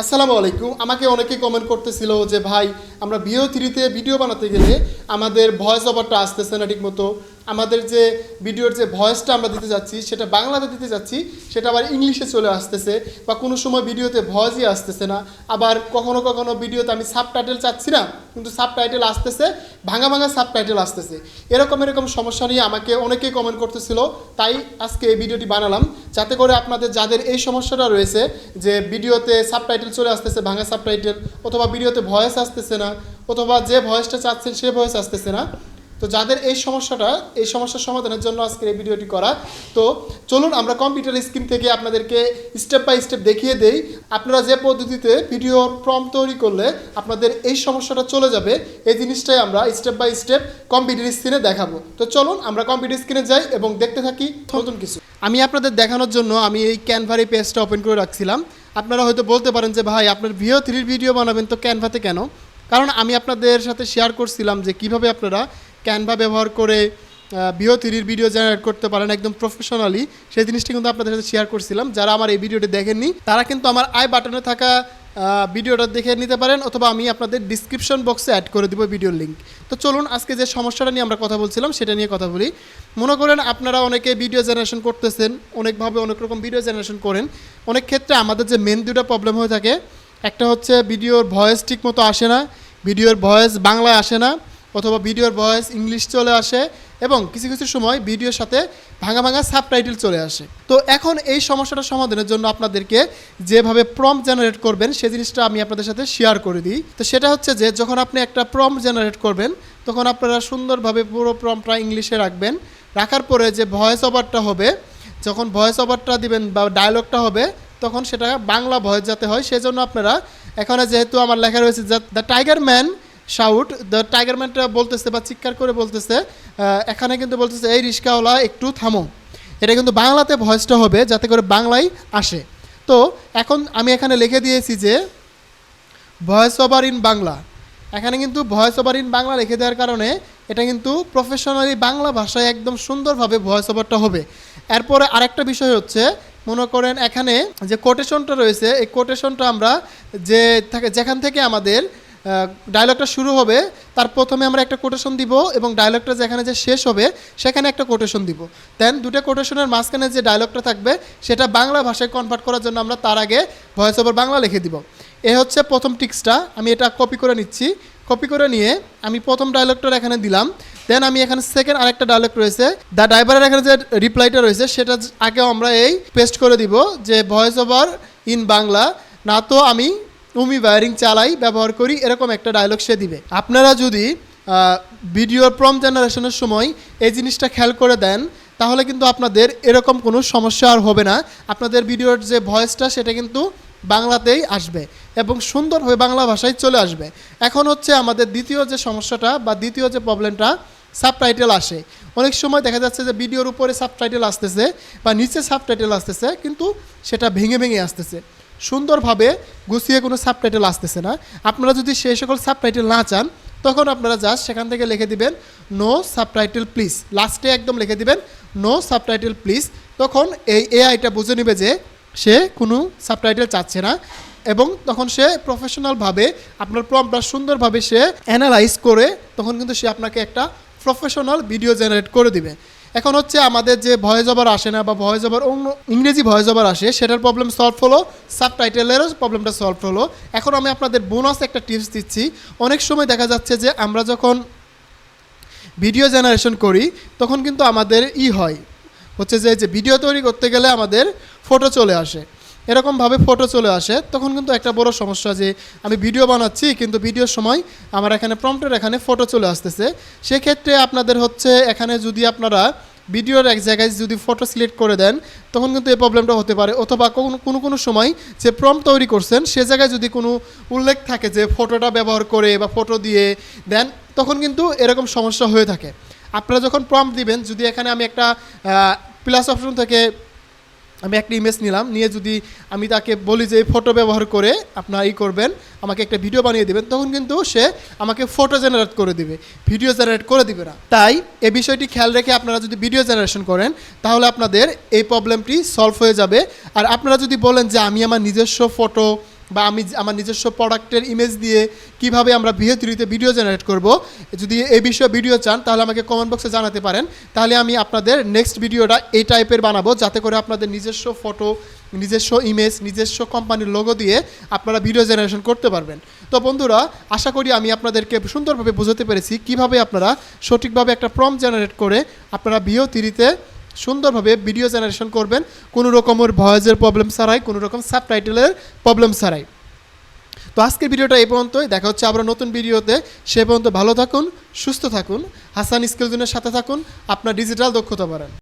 আসসালামু আলাইকুম। আমাকে অনেকে কমেন্ট করতেছিল যে, ভাই, আমরা বিও থ্রিতে, ভিডিও বানাতে গেলে আমাদের ভয়েস ওভারটা আসতেছে না ঠিক মতো আমাদের যে ভিডিওর যে ভয়েসটা আমরা দিতে যাচ্ছি, সেটা বাংলাতে দিতে যাচ্ছি, সেটা আবার ইংলিশে চলে আসতেছে বা কোনো সময় ভিডিওতে ভয়েসই আসতেছে না। আবার কখনো কখনো ভিডিওতে আমি সাব টাইটেল চাচ্ছি না, কিন্তু সাব টাইটেল আসতেছে, ভাঙা ভাঙা সাব টাইটেল আসতেছে। এরকম এরকম সমস্যা নিয়ে আমাকে অনেকেই কমেন্ট করতেছিল, তাই আজকে এই ভিডিওটি বানালাম। যাতে করে আপনাদের যাদের এই সমস্যাটা রয়েছে, যে ভিডিওতে সাব টাইটেল চলে আসতেছে, ভাঙা সাব টাইটেল অথবা ভিডিওতে ভয়েস আসতেছে না, অথবা যে ভয়েসটা চাচ্ছেন সে ভয়েস আসতেছে না তো যাদের এই সমস্যাটা, এই সমস্যার সমাধানের জন্য আজকের এই ভিডিওটি করা, তো চলুন আমরা কম্পিউটার স্ক্রিন থেকে আপনাদেরকে স্টেপ বাই স্টেপ দেখিয়ে দেই। আপনারা যে পদ্ধতিতে ভিডিওর প্রম তৈরি করলে আপনাদের এই সমস্যাটা চলে যাবে, এই জিনিসটাই আমরা স্টেপ বাই স্টেপ কম্পিউটার স্ক্রিনে দেখাবো। তো চলুন আমরা কম্পিউটার স্ক্রিনে যাই এবং দেখতে থাকি নতুন কিছু। আমি আপনাদের দেখানোর জন্য আমি এই ক্যানভার পেজটা ওপেন করে রাখছিলাম। আপনারা হয়তো বলতে পারেন যে, ভাই, আপনার ভিও থ্রির ভিডিও বানাবেন, তো ক্যানভাতে কেন? কারণ আমি আপনাদের সাথে শেয়ার করছিলাম যে, কীভাবে আপনারা ক্যানভা ব্যবহার করে বিও থ্রির ভিডিও জেনারেট করতে পারেন একদম প্রফেশনালি সেই জিনিসটা কিন্তু আপনাদের সাথে শেয়ার করছিলাম। যারা আমার এই ভিডিওটি দেখেননি, তারা কিন্তু আমার আই বাটনে থাকা ভিডিওটা দেখে নিতে পারেন, অথবা আমি আপনাদের ডিসক্রিপশন বক্সে অ্যাড করে দিব ভিডিওর লিঙ্ক তো চলুন, আজকে যে সমস্যাটা নিয়ে আমরা কথা বলছিলাম, সেটা নিয়ে কথা বলি। মনে করেন আপনারা অনেকে ভিডিও জেনারেশন করতেছেন, অনেকভাবে অনেক রকম ভিডিও জেনারেশন করেন। অনেক ক্ষেত্রে আমাদের যে মেন দুটো প্রবলেম হয়ে থাকে, একটা হচ্ছে ভিডিওর ভয়েস ঠিক মতো আসে না ভিডিওর ভয়েস বাংলায় আসে না অথবা ভিডিওর ভয়েস ইংলিশ চলে আসে এবং কিছু কিছু সময় ভিডিওর সাথে ভাঙা ভাঙা সাবটাইটেল চলে আসে। তো এখন এই সমস্যাটা সমাধানের জন্য আপনাদেরকে যেভাবে প্রম জেনারেট করবেন সেই জিনিসটা আমি আপনাদের সাথে শেয়ার করে দিই। তো সেটা হচ্ছে যে, যখন আপনি একটা প্রম জেনারেট করবেন, তখন আপনারা সুন্দরভাবে পুরো প্রমটা ইংলিশে রাখবেন। রাখার পরে যে ভয়েস ওভারটা হবে, যখন ভয়েস ওভারটা দিবেন বা ডায়লগটা হবে, তখন সেটা বাংলা ভয়েস যাতে হয়, সেজন্য আপনারা এখানে যেহেতু আমার লেখা রয়েছে the tiger man shout the tiger ম্যানটা বলতেছে বা চিৎকার করে বলতেছে এখানে কিন্তু বলতেছে, এই রিস্কাওয়ালা, একটু থামো। এটা কিন্তু বাংলাতে ভয়েসটা হবে যাতে করে বাংলায় আসে। তো এখন আমি এখানে লিখে দিয়েছি যে, ভয়েস ওভার ইন বাংলা। এখানে কিন্তু ভয়েস ওভার ইন বাংলা লিখে দেওয়ার কারণে এটা কিন্তু প্রফেশনালি বাংলা ভাষায় একদম সুন্দরভাবে ভয়েস ওভারটা হবে। এরপরে আরেকটা বিষয় হচ্ছে, মনে করেন এখানে যে কোটেশনটা রয়েছে, এই কোটেশনটা আমরা যে থাকে, যেখান থেকে আমাদের ডায়লগটা শুরু হবে। তার প্রথমে আমরা একটা কোটেশন দিব এবং ডায়লগটা যেখানে যে শেষ হবে, সেখানে একটা কোটেশন দিব। দেন দুটো কোটেশনের মাঝখানে যে ডায়লগটা থাকবে, সেটা বাংলা ভাষায় কনভার্ট করার জন্য আমরা তার আগে ভয়েস ওভার বাংলা লিখে দিব। এ হচ্ছে প্রথম টিক্সটা, আমি এটা কপি করে নিচ্ছি। কপি করে নিয়ে আমি প্রথম ডায়লগটার এখানে দিলাম। দেন আমি এখানে সেকেন্ড আরেকটা ডায়লগ রয়েছে। দ্য ড্রাইভারের এখানে যে রিপ্লাইটা রয়েছে, সেটা আগেও আমরা এই পেস্ট করে দিব যে ভয়েস ওভার ইন বাংলা। না তো আমি উমি ওয়ারিং চালাই, ব্যবহার করি, এরকম একটা ডায়লগ সে দিবে। আপনারা যদি ভিডিওর প্রম জেনারেশনের সময় এই জিনিসটা খেয়াল করে দেন, তাহলে কিন্তু আপনাদের এরকম কোনো সমস্যা আর হবে না। আপনাদের ভিডিওর যে ভয়েসটা সেটা কিন্তু বাংলাতেই আসবে এবং সুন্দরভাবে বাংলা ভাষায় চলে আসবে। এখন হচ্ছে আমাদের দ্বিতীয় যে সমস্যাটা বা দ্বিতীয় যে প্রবলেমটা সাবটাইটেল আসে। অনেক সময় দেখা যাচ্ছে যে ভিডিওর উপরে সাবটাইটেল আসতেছে বা নিচে সাবটাইটেল আসতেছে, কিন্তু সেটা ভেঙে ভেঙে আসতেছে। সুন্দরভাবে গুছিয়ে কোনো সাবটাইটেল আসতেছে না। আপনারা যদি সেই সকল সাবটাইটেল না চান, তখন আপনারা জাস্ট সেখান থেকে লিখে দিবেন নো সাবটাইটেল প্লিজ লাস্টে একদম লিখে দিবেন নো সাবটাইটেল প্লিজ তখন এই এআইটা বুঝে নেবে যে সে কোনো সাবটাইটেল চাচ্ছে না এবং তখন সে প্রফেশনালভাবে আপনার প্রমটা সুন্দরভাবে সে অ্যানালাইজ করে, তখন কিন্তু সে আপনাকে একটা প্রফেশনাল ভিডিও জেনারেট করে দিবে। এখন হচ্ছে আমাদের যে ভয়েস ওভার আসে না বা ভয়েস ওভার অন্য ইংরেজি ভয়েস ওভার আসে, সেটার প্রবলেম সলভ হলো সাব টাইটেলেরও প্রবলেমটা সলভ হলো। এখন আমি আপনাদের বোনাস একটা টিপস দিচ্ছি। অনেক সময় দেখা যাচ্ছে যে আমরা যখন ভিডিও জেনারেশন করি, তখন কিন্তু আমাদের ই হয়। হচ্ছে যে যে ভিডিও তৈরি করতে গেলে আমাদের ফটো চলে আসে। এরকমভাবে ফটো চলে আসে, তখন কিন্তু একটা বড় সমস্যা যে, আমি ভিডিও বানাচ্ছি, কিন্তু ভিডিওর সময় আমার এখানে প্রম্পটের এখানে ফটো চলে আসতেছে। সেক্ষেত্রে আপনাদের হচ্ছে, এখানে যদি আপনারা ভিডিওর এক জায়গায় যদি ফটো সিলেক্ট করে দেন, তখন কিন্তু এই প্রবলেমটা হতে পারে। অথবা কোনো কোনো সময় যে প্রম তৈরি করছেন, সে জায়গায় যদি কোনো উল্লেখ থাকে যে ফটোটা ব্যবহার করে বা ফটো দিয়ে দেন, তখন কিন্তু এরকম সমস্যা হয়ে থাকে। আপনারা যখন প্রম দিবেন, যদি এখানে আমি একটা প্লাস অপশন থেকে আমি একটা ইমেজ নিলাম, নিয়ে যদি আমি তাকে বলি যে ফটো ব্যবহার করে আপনার ই করবেন, আমাকে একটা ভিডিও বানিয়ে দেবেন, তখন কিন্তু সে আমাকে ফটো জেনারেট করে দিবে ভিডিও জেনারেট করে দিবে না। তাই এ বিষয়টি খেয়াল রেখে আপনারা যদি ভিডিও জেনারেশন করেন, তাহলে আপনাদের এই প্রবলেমটি সলভ হয়ে যাবে। আর আপনারা যদি বলেন যে, আমি আমার নিজস্ব ফটো বা আমি আমার নিজস্ব প্রোডাক্টের ইমেজ দিয়ে কীভাবে আমরা থ্রিতে ভিডিও জেনারেট করব, যদি এই বিষয়ে ভিডিও চান, তাহলে আমাকে কমেন্ট বক্সে জানাতে পারেন। তাহলে আমি আপনাদের নেক্সট ভিডিওটা এই টাইপের বানাবো, যাতে করে আপনাদের নিজস্ব ফটো নিজস্ব ইমেজ নিজস্ব কোম্পানির লোগো দিয়ে আপনারা ভিডিও জেনারেশন করতে পারবেন। তো বন্ধুরা, আশা করি আমি আপনাদেরকে সুন্দরভাবে বোঝাতে পেরেছি কীভাবে আপনারা সঠিকভাবে একটা প্রম জেনারেট করে আপনারা বিও থ্রিতে সুন্দরভাবে ভিডিও জেনারেশন করবেন। কোনো রকমের ভয়েসের প্রবলেম ছাড়াই, কোনো রকম সাবটাইটেলের প্রবলেম ছাড়াই। তো আজকের ভিডিওটা এই পর্যন্তই। দেখা হচ্ছে আবার নতুন ভিডিওতে সে পর্যন্ত ভালো থাকুন, সুস্থ থাকুন। হাসান স্কিলজনের সাথে থাকুন। আপনার ডিজিটাল দক্ষতা বাড়ান।